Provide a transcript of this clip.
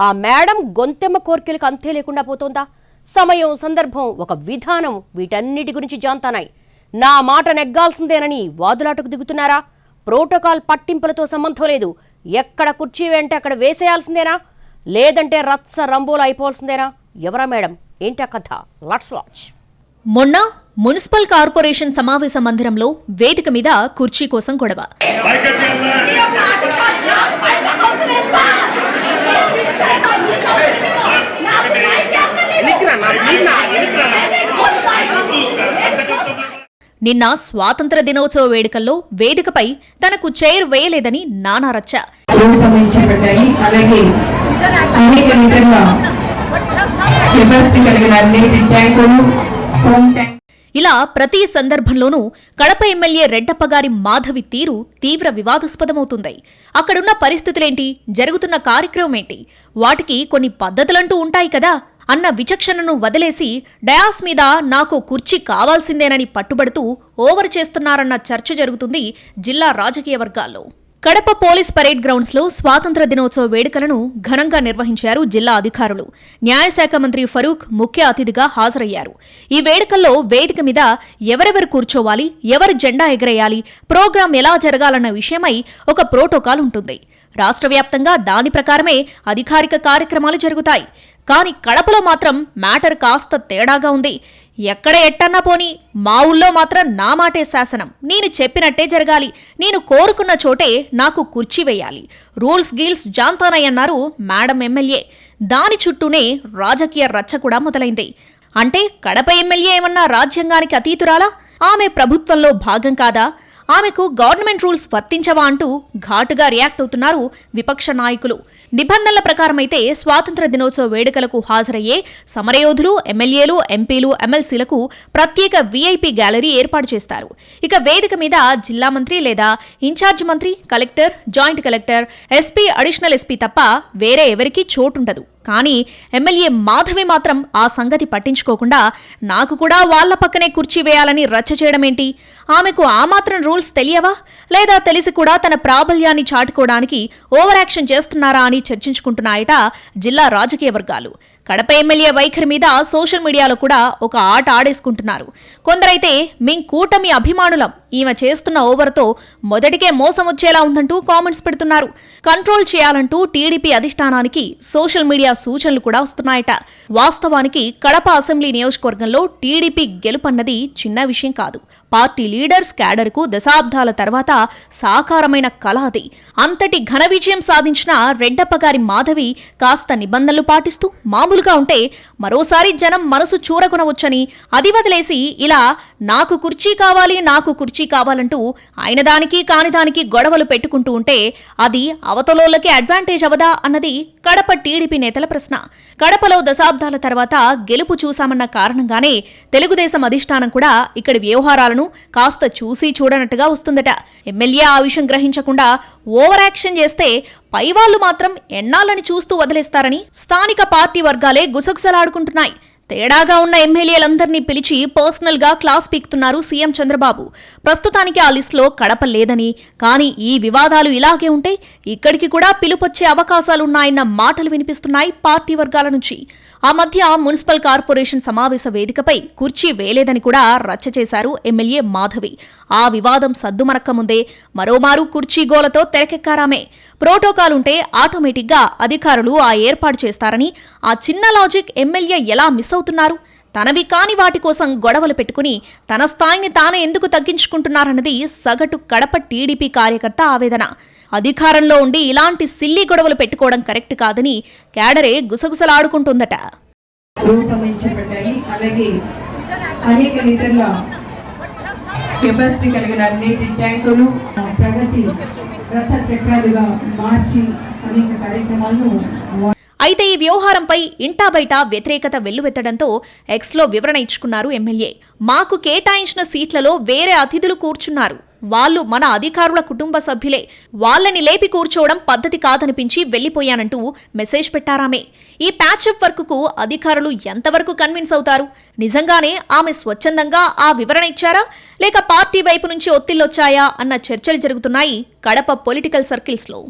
ఆ మేడం గొంతెమ్మ కోర్కెలకు అంతే లేకుండా పోతోందా? సమయం సందర్భం ఒక విధానం వీటన్నిటి గురించి జాంతానాయి. నా మాట నెగ్గాల్సిందేనని వాదులాటకు దిగుతున్నారా? ప్రోటోకాల్ పట్టింపులతో సంబంధం లేదు. ఎక్కడ కుర్చీ వెంటే అక్కడ వేసేయాల్సిందేనా? లేదంటే రత్స రంబోలు అయిపోవాల్సిందేనా? ఎవరా మేడం? ఏంటా కథ? లట్స్ వాచ్ మొన్న మున్సిపల్ కార్పొరేషన్ సమావేశ మందిరంలో వేదిక మీద కుర్చీ కోసం గొడవ. నిన్న స్వాతంత్ర దినోత్సవ వేడుకల్లో వేదికపై తనకు చైర్ వేయలేదని నానారచ్చ ఇలా ప్రతి సందర్భంలోనూ కడప ఎమ్మెల్యే రెడ్డప్పగారి మాధవి తీరు తీవ్ర వివాదాస్పదమవుతుంది. అక్కడున్న పరిస్థితులేంటి? జరుగుతున్న కార్యక్రమం ఏంటి? వాటికి కొన్ని పద్ధతులంటూ ఉంటాయి కదా. అన్న విచక్షణను వదిలేసి డయాస్ మీద నాకు కుర్చీ కావాల్సిందేనని పట్టుబడుతూ ఓవర్ చేస్తున్నారన్న చర్చ జరుగుతుంది జిల్లా రాజకీయ వర్గాల్లో. కడప పోలీస్ పరేడ్ గ్రౌండ్స్లో స్వాతంత్ర దినోత్సవ వేడుకలను ఘనంగా నిర్వహించారు జిల్లా అధికారులు. న్యాయశాఖ మంత్రి ఫరూక్ ముఖ్య అతిథిగా హాజరయ్యారు. ఈ వేడుకల్లో వేదిక మీద ఎవరెవరు కూర్చోవాలి ఎవరు జెండా ఎగరేయాలి ప్రోగ్రాం ఎలా జరగాలన్న విషయమై ఒక ప్రోటోకాల్ ఉంటుంది. రాష్ట్ర వ్యాప్తంగా దాని ప్రకారమే అధికారిక కార్యక్రమాలు జరుగుతాయి. కానీ కడపలో మాత్రం మ్యాటర్ కాస్త తేడాగా ఉంది. ఎక్కడ ఎట్టన్నా పోని మా ఊళ్ళో మాత్రం నా మాటే శాసనం. నేను చెప్పినట్టే జరగాలి. నేను కోరుకున్న చోటే నాకు కుర్చీ వేయాలి. రూల్స్ గీల్స్ జాంతానయ్యన్నారు మేడం ఎమ్మెల్యే. దాని చుట్టూనే రాజకీయ రచ్చ కూడా మొదలైంది. అంటే కడప ఎమ్మెల్యే ఏమన్నా రాజ్యాంగానికి అతీతురాలా? ఆమె ప్రభుత్వంలో భాగం కాదా? ఆమెకు గవర్నమెంట్ రూల్స్ వర్తించవా అంటూ ఘాటుగా రియాక్ట్ అవుతున్నారు విపక్ష నాయకులు. నిబంధనల ప్రకారమైతే స్వాతంత్ర దినోత్సవ వేడుకలకు హాజరయ్యే సమరయోధులు ఎమ్మెల్యేలు ఎంపీలు ఎమ్మెల్సీలకు ప్రత్యేక వీఐపీ గ్యాలరీ ఏర్పాటు చేస్తారు. ఇక వేదిక మీద జిల్లా మంత్రి లేదా ఇన్ఛార్జ్ మంత్రి collector joint collector SP additional SP తప్ప వేరే ఎవరికీ చోటుండదు. కానీ ఎమ్మెల్యే మాధవి మాత్రం ఆ సంగతి పట్టించుకోకుండా నాకు కూడా వాళ్ళ పక్కనే కుర్చీ వేయాలని రచ్చ చేయడమేంటి? ఆమెకు ఆ మాత్రం రూల్స్ తెలియవా? లేదా తెలిసి కూడా తన ప్రాబల్యాన్ని చాటుకోవడానికి ఓవర్ యాక్షన్ చేస్తున్నారా అని చర్చించుకుంటున్నాయట జిల్లా రాజకీయ వర్గాలు. కడప ఎమ్మెల్యే వైఖరి మీద సోషల్ మీడియాలో కూడా ఒక ఆట ఆడేసుకుంటున్నారు. కొందరైతే మేం కూటమి అభిమానులం. ఈమె చేస్తున్న ఓవర్తో మొదటికే మోసం వచ్చేలా ఉందంటూ కామెంట్స్ పెడుతున్నారు. కంట్రోల్ చేయాలంటూ టీడీపీ అధిష్టానానికి సోషల్ మీడియా సూచనలు కూడా వస్తున్నాయట. వాస్తవానికి కడప అసెంబ్లీ నియోజకవర్గంలో టీడీపీ గెలుపన్నది చిన్న విషయం కాదు. పార్టీ లీడర్స్ క్యాడర్కు దశాబ్దాల తర్వాత సాకారమైన కళ అది. అంతటి ఘన విజయం సాధించిన రెడ్డప్పగారి మాధవి కాస్త నిబంధనలు పాటిస్తూ మామూలుగా ఉంటే మరోసారి జనం మనసు చూరకొనవచ్చని అది వదిలేసి ఇలా నాకు కుర్చీ కావాలి నాకు కుర్చీ కావాలంటూ ఆయన దానికి కాని దానికి గొడవలు పెట్టుకుంటూ ఉంటే అది అవతలోళ్ళకి అడ్వాంటేజ్ అవదా అన్నది కడప టీడీపీ నేతల ప్రశ్న. కడపలో దశాబ్దాల తర్వాత గెలుపు చూశామన్న కారణంగానే తెలుగుదేశం అధిష్టానం కూడా ఇక్కడి వ్యవహారాలను కాస్త చూసి చూడనట్టుగా వస్తుందట. ఎమ్మెల్యే ఆ విషయం గ్రహించకుండా ఓవర్ యాక్షన్ చేస్తే పైవాళ్ళు మాత్రం ఎన్నాళ్ళని చూస్తూ వదిలేస్తారని స్థానిక పార్టీ వర్గాలే గుసగుసలాడుకుంటున్నాయి. తేడాగా ఉన్న ఎమ్మెల్యేలందరినీ పిలిచి పర్సనల్గా క్లాస్ పీకుతున్నారు సీఎం చంద్రబాబు. ప్రస్తుతానికి ఆ లిస్టులో కడప లేదని కానీ ఈ వివాదాలు ఇలాగే ఉంటే ఇక్కడికి కూడా పిలుపొచ్చే అవకాశాలున్నాయన్న మాటలు వినిపిస్తున్నాయి పార్టీ వర్గాల నుంచి. ఆ మధ్య మున్సిపల్ కార్పొరేషన్ సమావేశ వేదికపై కుర్చీ వేలేదని కూడా రచ్చ చేశారు ఎమ్మెల్యే మాధవి. ఆ వివాదం సద్దుమనక్క ముందే మరోమారు కుర్చీ గోలతో తెరకెక్కారామే. ప్రోటోకాల్ ఉంటే ఆటోమేటిక్గా అధికారులు ఆ ఏర్పాటు చేస్తారని ఆ చిన్న లాజిక్ ఎమ్మెల్యే ఎలా మిస్ అవుతున్నారు? తనవి కాని వాటి కోసం గొడవలు పెట్టుకుని తన స్థాయిని తానే ఎందుకు తగ్గించుకుంటున్నారన్నది సగటు కడప టీడీపీ కార్యకర్త ఆవేదన. అధికారంలో ఉండి ఇలాంటి సిల్లి గొడవలు పెట్టుకోవడం కరెక్ట్ కాదని క్యాడరే గుసగుసలాడుకుంటుందట. రూపొందించబడ్డాయి అలాగే అనేక లీటర్ల కెపాసిటీ కలిగిన నీటి ట్యాంకులు ప్రగతి రథ చక్రాలుగా మార్చి అనేక కార్యక్రమాలను అయితే ఈ వ్యవహారంపై ఇంటా బయట వ్యతిరేకత వెల్లువెత్తడంతో ఎక్స్లో వివరణ ఇచ్చుకున్నారు ఎమ్మెల్యే. మాకు కేటాయించిన సీట్లలో వేరే అతిథులు కూర్చున్నారు. వాళ్ళు మన అధికారుల కుటుంబ సభ్యులే. వాళ్ళని లేపి కూర్చోవడం పద్ధతి కాదనిపించి వెళ్ళిపోయానంటూ మెసేజ్ పెట్టారామే. ఈ ప్యాచప్ వర్క్కు అధికారులు ఎంతవరకు కన్విన్స్ అవుతారు? నిజంగానే ఆమె స్వచ్ఛందంగా ఆ వివరణ ఇచ్చారా? లేక పార్టీ వైపు నుంచి ఒత్తిళ్ళొచ్చాయా? అన్న చర్చలు జరుగుతున్నాయి కడప పొలిటికల్ సర్కిల్స్లో.